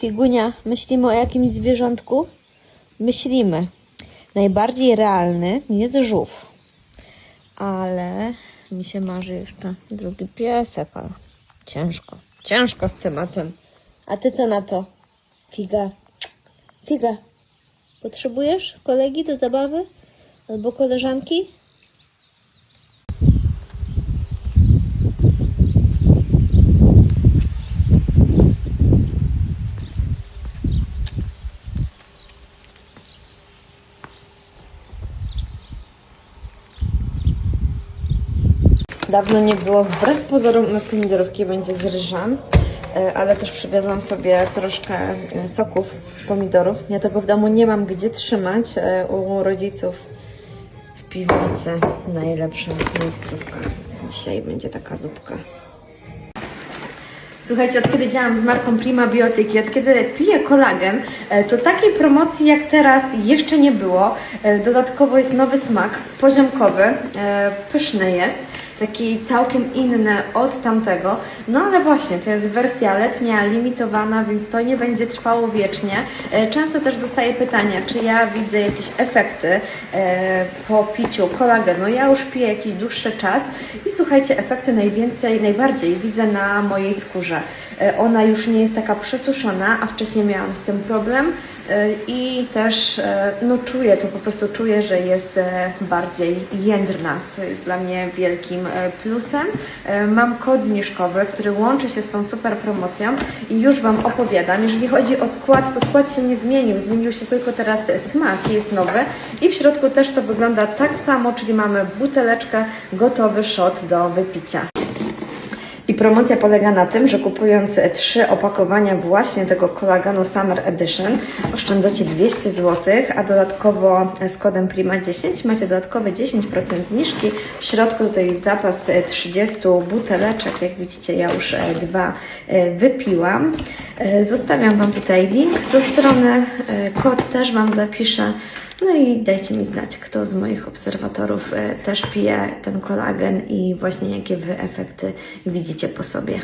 Figunia, myślimy o jakimś zwierzątku? Myślimy. Najbardziej realny jest żółw. Ale mi się marzy jeszcze drugi piesek, ale ciężko. Ciężko z tematem. A ty co na to? Figa. Figa. Potrzebujesz kolegi do zabawy? Albo koleżanki? Dawno nie było, wbrew pozorom na pomidorówki będzie z ryżem, e, ale też przywiozłam sobie troszkę e, soków z pomidorów. Ja tego w domu nie mam gdzie trzymać, e, u rodziców w piwnicy. Najlepsza miejscówka, więc dzisiaj będzie taka zupka. Słuchajcie, od kiedy działam z marką Prima Biotyki, od kiedy piję kolagen, to takiej promocji jak teraz jeszcze nie było. Dodatkowo jest nowy smak, poziomkowy, pyszny jest, taki całkiem inny od tamtego. No ale właśnie, to jest wersja letnia, limitowana, więc to nie będzie trwało wiecznie. E, Często też dostaję pytania, czy ja widzę jakieś efekty e, po piciu kolagenu. Ja już piję jakiś dłuższy czas i słuchajcie, efekty najwięcej, najbardziej widzę na mojej skórze. E, Ona już nie jest taka przesuszona, a wcześniej miałam z tym problem i też e, no, czuję to, po prostu czuję, że jest e, bardziej jędrna, co jest dla mnie wielkim e, plusem. E, Mam kod zniżkowy, który łączy się z tą super promocją i już Wam opowiadam. Jeżeli chodzi o skład, to skład się nie zmienił, zmienił się tylko teraz smak, jest nowy i w środku też to wygląda tak samo, czyli mamy buteleczkę, gotowy shot do wypicia. I promocja polega na tym, że kupując trzy opakowania właśnie tego kolagenu Summer Edition oszczędzacie 200 zł, a dodatkowo z kodem PRIMA10 macie dodatkowe 10% zniżki. W środku tutaj jest zapas e, 30 buteleczek, jak widzicie ja już e, dwa e, wypiłam. E, Zostawiam Wam tutaj link do strony, kod też Wam zapiszę. No i dajcie mi znać, kto z moich obserwatorów e, też pije ten kolagen i właśnie jakie Wy efekty widzicie po sobie.